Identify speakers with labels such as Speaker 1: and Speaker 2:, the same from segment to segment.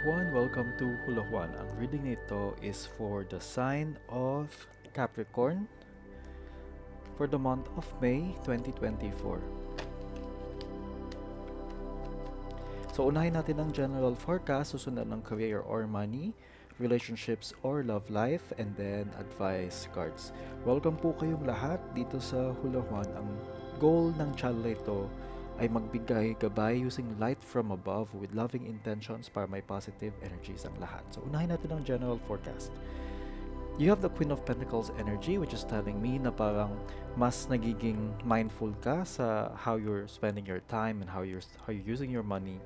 Speaker 1: Juan, welcome to Hula Juan. Ang reading nito is for the sign of Capricorn for the month of May 2024. So unahin natin ang general forecast, susunod ng career or money, relationships or love life, and then advice cards. Welcome po kayong lahat dito sa Hula Juan. Ang goal ng channel ito ay magbigay gabay using light from above with loving intentions para may positive energies ang lahat. So unahin natin ang general forecast. You have the Queen of Pentacles energy which is telling me na parang mas nagiging mindful ka sa how you're spending your time and how you're how you're using your money.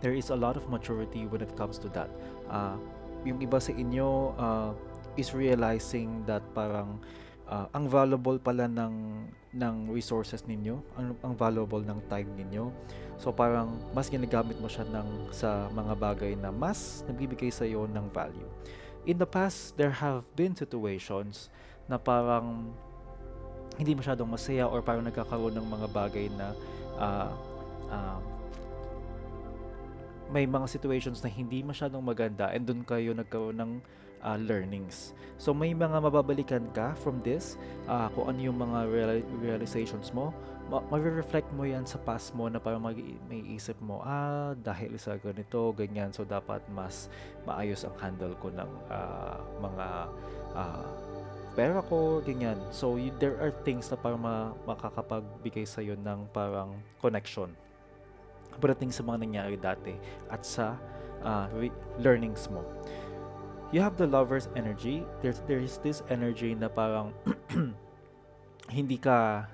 Speaker 1: There is a lot of maturity when it comes to that. Uh, yung iba sa inyo uh, is realizing that parang uh, ang valuable pala ng ng resources ninyo, ang, ang valuable ng time ninyo. So parang mas ginagamit mo siya ng sa mga bagay na mas nagbibigay sa iyo ng value. In the past, there have been situations na parang hindi masyadong masaya or parang nagkakaroon ng mga bagay na uh, uh, may mga situations na hindi masyadong maganda and doon kayo nagkaroon ng uh, learnings. So may mga mababalikan ka from this, uh, kung ano yung mga reali- realizations mo, ma- reflect mo yan sa past mo na parang mag- may isip mo, ah, dahil sa ganito, ganyan, so dapat mas maayos ang handle ko ng uh, mga uh, pera ko, ganyan. So y- there are things na parang ma- makakapagbigay sa'yo ng parang connection pagdating sa mga nangyari dati at sa uh, re- learnings mo you have the lover's energy. There's there is this energy na parang hindi ka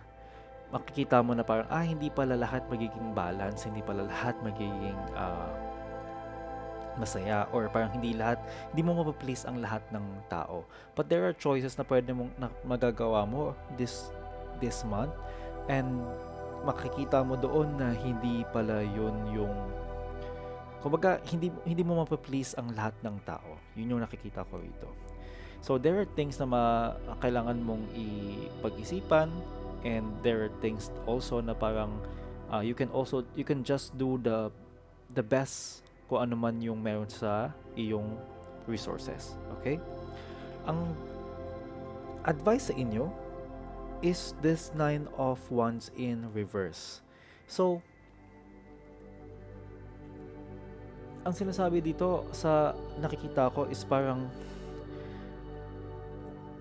Speaker 1: makikita mo na parang ah hindi pala lahat magiging balance, hindi pala lahat magiging uh, masaya or parang hindi lahat hindi mo mapaplease ang lahat ng tao. But there are choices na pwede mong na, magagawa mo this this month and makikita mo doon na hindi pala yun yung Kumbaga, hindi, hindi mo mapaplease ang lahat ng tao. Yun yung nakikita ko rito. So, there are things na ma- kailangan mong ipag-isipan and there are things also na parang uh, you can also, you can just do the the best kung ano man yung meron sa iyong resources. Okay? Ang advice sa inyo is this nine of wands in reverse. So, ang sinasabi dito sa nakikita ko is parang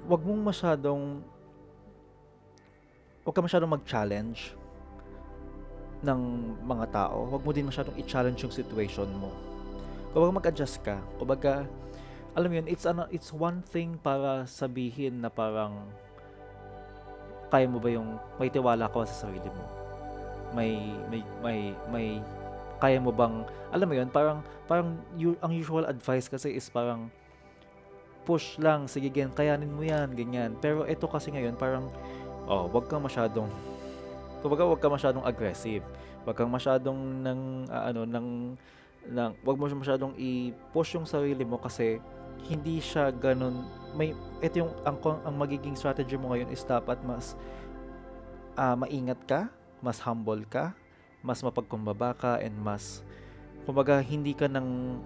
Speaker 1: wag mong masyadong wag ka masyadong mag-challenge ng mga tao. Wag mo din masyadong i-challenge yung situation mo. Kumbaga mag-adjust ka. Kumbaga, alam mo yun, it's, ano, it's one thing para sabihin na parang kaya mo ba yung may tiwala ka sa sarili mo. May may may may kaya mo bang alam mo yun parang parang you, ang usual advice kasi is parang push lang sige gan kayanin mo yan ganyan. Pero ito kasi ngayon parang oh wag kang masyadong kumbaga wag kang masyadong aggressive. Wag kang masyadong ng uh, ano ng ng wag mo masyadong i-push yung sarili mo kasi hindi siya ganun may ito yung ang, ang magiging strategy mo ngayon is dapat mas uh, maingat ka mas humble ka mas mapagkumbaba ka and mas kumbaga hindi ka nang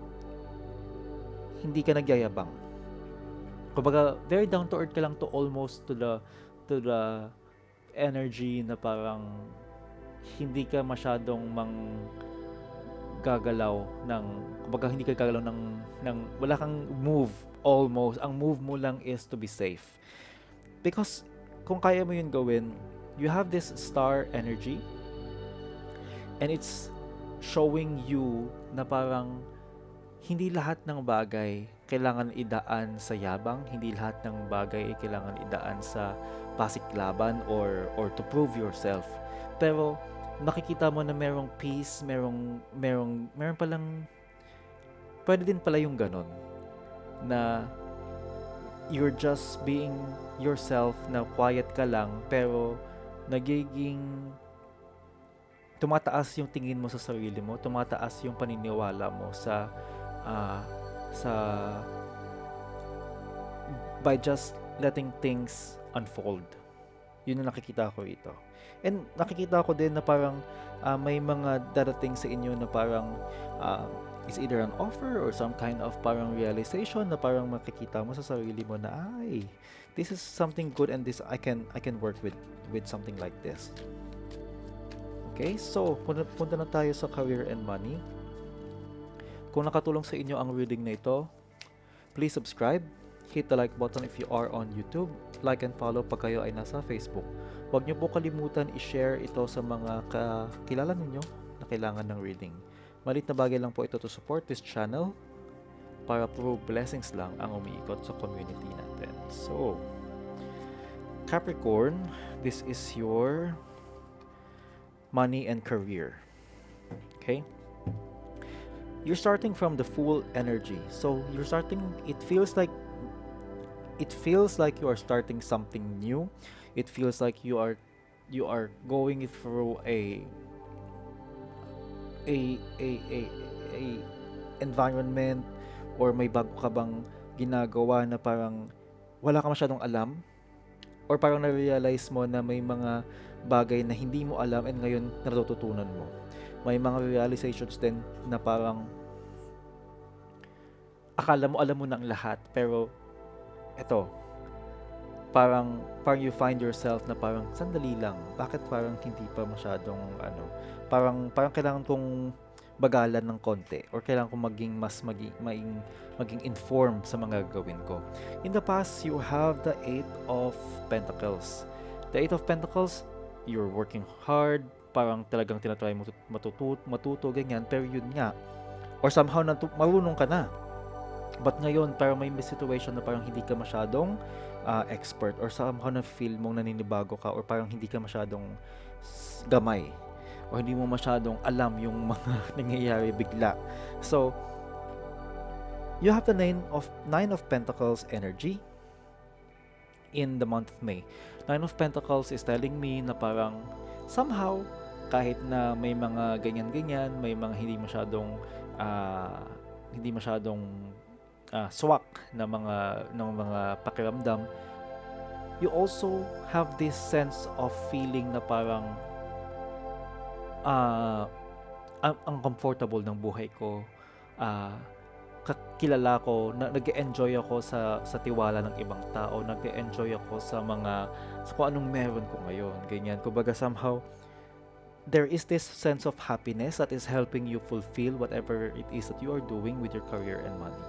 Speaker 1: hindi ka nagyayabang. Kumbaga very down to earth ka lang to almost to the to the energy na parang hindi ka masyadong mang gagalaw ng kumbaga hindi ka gagalaw ng ng wala kang move almost. Ang move mo lang is to be safe. Because kung kaya mo yun gawin you have this star energy And it's showing you na parang hindi lahat ng bagay kailangan idaan sa yabang, hindi lahat ng bagay kailangan idaan sa pasiklaban or or to prove yourself. Pero nakikita mo na merong peace, merong merong meron palang pwede din pala yung ganon na you're just being yourself na quiet ka lang pero nagiging tumataas yung tingin mo sa sarili mo, tumataas yung paniniwala mo sa uh, sa by just letting things unfold. Yun ang nakikita ko rito. And nakikita ko din na parang uh, may mga darating sa inyo na parang uh, is either an offer or some kind of parang realization na parang makikita mo sa sarili mo na ay this is something good and this I can I can work with with something like this. Okay, so punta, na tayo sa career and money. Kung nakatulong sa inyo ang reading na ito, please subscribe, hit the like button if you are on YouTube, like and follow pag kayo ay nasa Facebook. Huwag niyo po kalimutan i-share ito sa mga kakilala ninyo na kailangan ng reading. Malit na bagay lang po ito to support this channel para puro blessings lang ang umiikot sa community natin. So, Capricorn, this is your money and career. Okay? You're starting from the full energy. So, you're starting it feels like it feels like you are starting something new. It feels like you are you are going through a a a a, a environment or may bago ka bang ginagawa na parang wala ka masyadong alam or parang na-realize mo na may mga bagay na hindi mo alam and ngayon natututunan mo. May mga realizations din na parang akala mo alam mo ang lahat pero eto parang parang you find yourself na parang sandali lang bakit parang hindi pa masyadong ano parang parang kailangan kong bagalan ng konti or kailangan kong maging mas maging maging, maging informed sa mga gagawin ko. In the past, you have the Eight of Pentacles. The Eight of Pentacles, you're working hard, parang talagang tinatry mo tut- matuto, matuto, ganyan, pero yun nga, or somehow natu- marunong ka na. But ngayon, parang may situation na parang hindi ka masyadong uh, expert or somehow na feel mong naninibago ka or parang hindi ka masyadong gamay o hindi mo masyadong alam yung mga nangyayari bigla. So, you have the nine of nine of pentacles energy in the month of May. Nine of Pentacles is telling me na parang somehow kahit na may mga ganyan-ganyan, may mga hindi masyadong ah, hindi masyadong ah, swak na mga ng mga pakiramdam, you also have this sense of feeling na parang ah ang, comfortable ng buhay ko. Ah, kakilala ko, na, nag-enjoy ako sa sa tiwala ng ibang tao, nag-enjoy ako sa mga sa kung anong meron ko ngayon, ganyan. Kumbaga somehow there is this sense of happiness that is helping you fulfill whatever it is that you are doing with your career and money.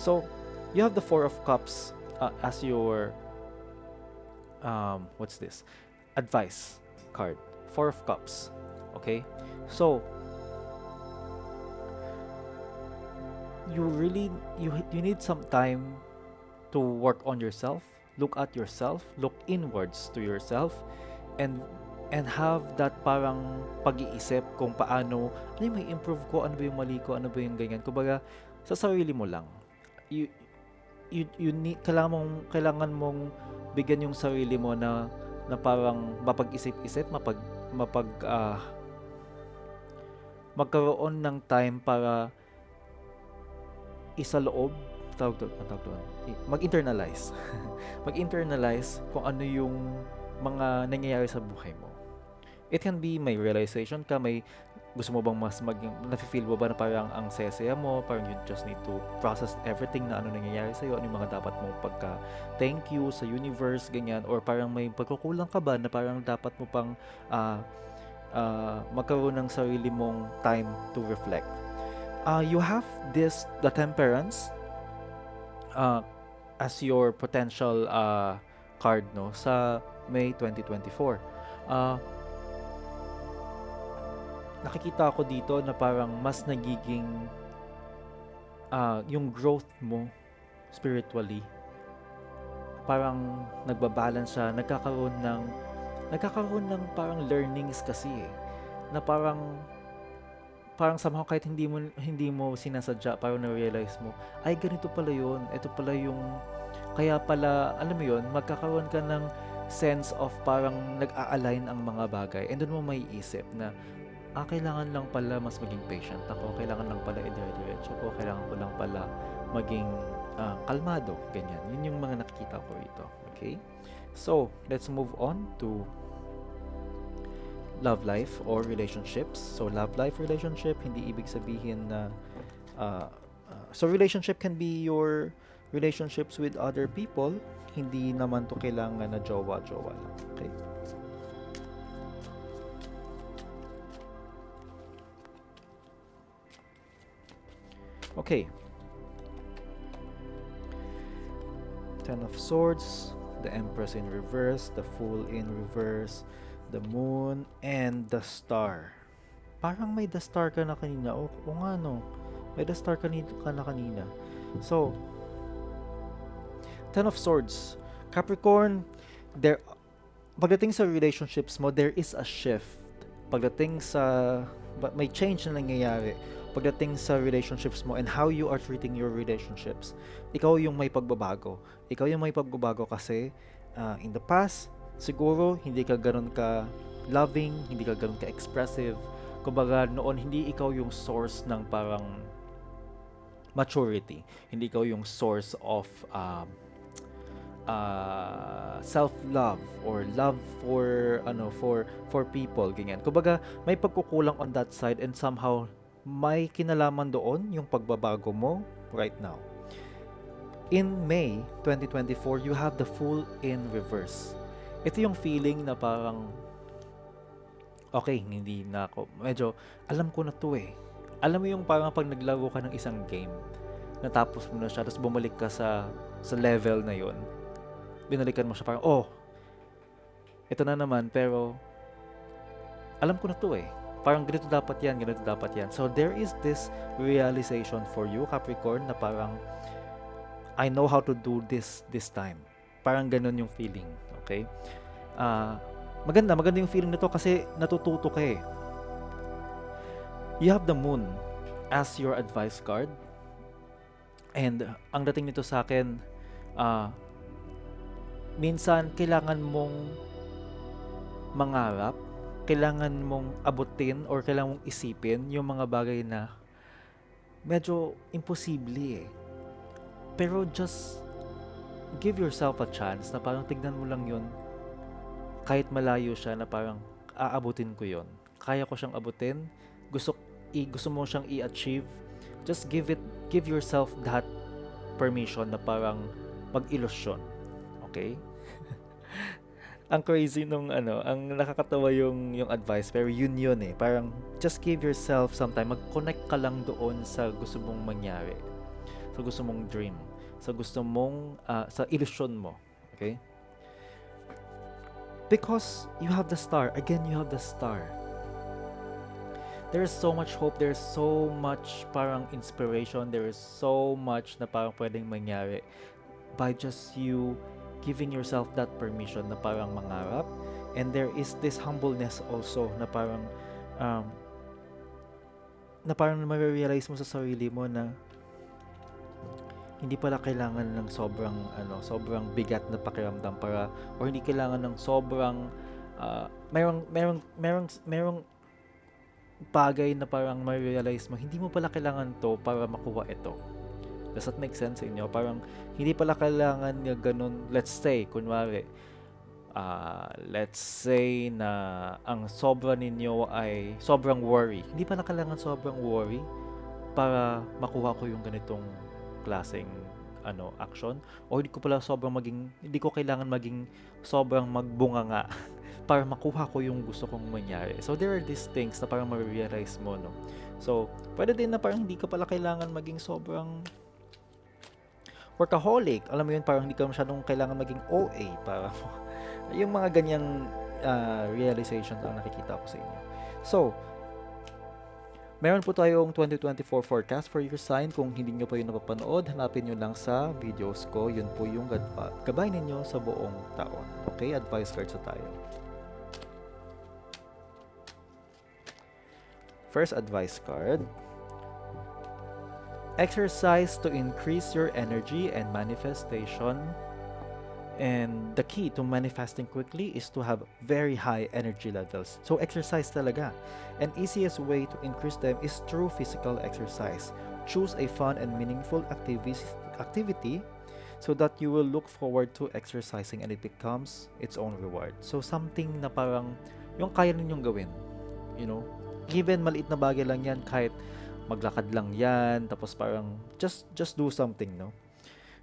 Speaker 1: So, you have the Four of Cups uh, as your um what's this? Advice card. Four of Cups. Okay? So, you really you you need some time to work on yourself look at yourself look inwards to yourself and and have that parang pag-iisip kung paano ano yung may improve ko? Ano ba yung mali ko? Ano ba yung ganyan? Kumbaga sa sarili mo lang. You you, you need, kailangan mong kailangan mong bigyan yung sarili mo na na parang mapag-isip-isip mapag mapag ah, magkaroon ng time para isa loob tawag doon, tawag doon, mag-internalize. mag-internalize kung ano yung mga nangyayari sa buhay mo. It can be may realization ka, may gusto mo bang mas maging, nafe-feel mo ba na parang ang saya mo, parang you just need to process everything na ano nangyayari sa'yo, ano yung mga dapat mong pagka thank you sa universe, ganyan, or parang may pagkukulang ka ba na parang dapat mo pang ah, ah, magkaroon ng sarili mong time to reflect. Uh, you have this the temperance uh, as your potential uh, card no sa May 2024 uh, nakikita ako dito na parang mas nagiging uh, yung growth mo spiritually parang nagbabalance siya nagkakaroon ng nagkakaroon ng parang learnings kasi eh na parang parang somehow kahit hindi mo hindi mo sinasadya parang na-realize mo ay ganito pala yun ito pala yung kaya pala alam mo yun magkakaroon ka ng sense of parang nag-a-align ang mga bagay. And doon mo may isip na ah kailangan lang pala mas maging patient ako kailangan lang pala i-diretso ko kailangan ko lang pala maging ah, kalmado ganyan yun yung mga nakikita ko rito okay so let's move on to love life or relationships. So love life relationship hindi ibig sabihin na Uh, uh, so relationship can be your relationships with other people. Hindi naman to kailangan na jowa-jowa lang. Okay? Okay. Ten of Swords, the Empress in reverse, the Fool in reverse, the Moon, and the Star. Parang may the Star ka na kanina. O, o nga no. May the Star ka, na kanina. So, Ten of Swords. Capricorn, there pagdating sa relationships mo, there is a shift. Pagdating sa may change na nangyayari pagdating sa relationships mo and how you are treating your relationships. Ikaw yung may pagbabago. Ikaw yung may pagbabago kasi uh, in the past, siguro hindi ka ganun ka loving, hindi ka ganun ka expressive. Kumbaga noon hindi ikaw yung source ng parang maturity. Hindi ikaw yung source of um, uh, self-love or love for ano for for people ganyan. Kumbaga may pagkukulang on that side and somehow may kinalaman doon yung pagbabago mo right now. In May 2024, you have the full in reverse. Ito yung feeling na parang okay, hindi na ako. Medyo alam ko na to eh. Alam mo yung parang pag naglaro ka ng isang game, natapos mo na siya, tapos bumalik ka sa sa level na yon binalikan mo siya parang, oh, ito na naman, pero alam ko na to eh. Parang ganito dapat yan, ganito dapat yan. So there is this realization for you, Capricorn, na parang, I know how to do this this time. Parang ganun yung feeling, okay? Uh, maganda, maganda yung feeling nito kasi natututo ka eh. You have the moon as your advice card. And ang dating nito sa akin, uh, minsan kailangan mong mangarap, kailangan mong abutin or kailangan mong isipin yung mga bagay na medyo imposible eh. Pero just give yourself a chance na parang tignan mo lang yun kahit malayo siya na parang aabutin ko yon kaya ko siyang abutin. Gusto i, gusto mo siyang i-achieve. Just give it give yourself that permission na parang mag-ilusyon okay ang crazy nung ano, ang nakakatawa yung yung advice pero yun yun eh. Parang just give yourself some time. Mag-connect ka lang doon sa gusto mong mangyari. Sa gusto mong dream. Sa gusto mong uh, sa illusion mo. Okay? Because you have the star. Again, you have the star. There is so much hope. There is so much parang inspiration. There is so much na parang pwedeng mangyari by just you giving yourself that permission na parang mangarap. And there is this humbleness also na parang um, na parang ma-realize mo sa sarili mo na hindi pala kailangan ng sobrang ano sobrang bigat na pakiramdam para or hindi kailangan ng sobrang uh, merong merong merong merong bagay na parang ma-realize mo hindi mo pala kailangan to para makuha ito Does that make sense sa inyo? Parang hindi pala kailangan nga ganun, let's say, kunwari, uh, let's say na ang sobra ninyo ay sobrang worry. Hindi pala kailangan sobrang worry para makuha ko yung ganitong klaseng ano action o hindi ko pala sobrang maging hindi ko kailangan maging sobrang magbunga nga para makuha ko yung gusto kong mangyari. So there are these things na parang ma-realize mo no. So pwede din na parang hindi ka pala kailangan maging sobrang workaholic. Alam mo yun, parang hindi ka masyadong kailangan maging OA para mo. yung mga ganyang uh, realizations ang nakikita ko sa inyo. So, meron po tayong 2024 forecast for your sign. Kung hindi nyo pa yun napapanood, hanapin nyo lang sa videos ko. Yun po yung gabay ninyo sa buong taon. Okay, advice cards sa tayo. First advice card. Exercise to increase your energy and manifestation. And the key to manifesting quickly is to have very high energy levels. So exercise talaga. And easiest way to increase them is through physical exercise. Choose a fun and meaningful activity activity so that you will look forward to exercising and it becomes its own reward. So something na parang yung kaya ninyong gawin. You know, even maliit na bagay lang yan kahit maglakad lang yan, tapos parang just just do something, no?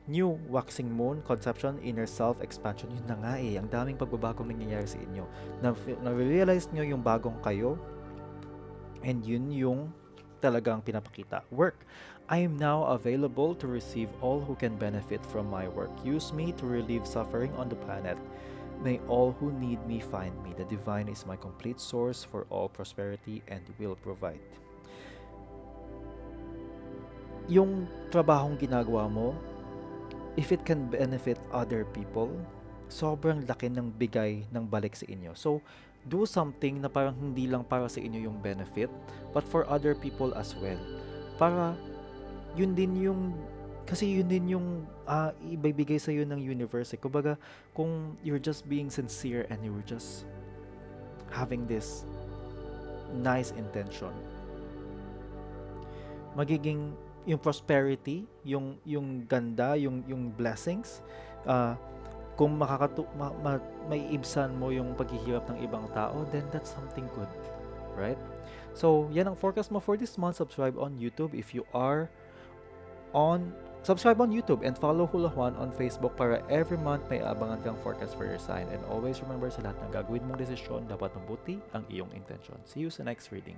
Speaker 1: New waxing moon, conception, inner self, expansion, yun na nga eh. Ang daming pagbabagong nangyayari sa inyo. Na, na-realize nyo yung bagong kayo, and yun yung talagang pinapakita. Work. I am now available to receive all who can benefit from my work. Use me to relieve suffering on the planet. May all who need me find me. The divine is my complete source for all prosperity and will provide. Yung trabahong ginagawa mo, if it can benefit other people, sobrang laki ng bigay ng balik sa inyo. So, do something na parang hindi lang para sa inyo yung benefit, but for other people as well. Para yun din yung kasi yun din yung ah, ibibigay sa ng universe. Eh. Kumbaga, kung you're just being sincere and you're just having this nice intention, magiging yung prosperity, yung yung ganda, yung yung blessings, ah, kung makakatu ma, ma, may ibsan mo yung paghihirap ng ibang tao, then that's something good, right? So, yan ang forecast mo for this month. Subscribe on YouTube if you are on subscribe on YouTube and follow Hula Juan on Facebook para every month may abangan kang forecast for your sign. And always remember sa lahat ng gagawin mong desisyon, dapat mabuti ang iyong intention. See you sa next reading.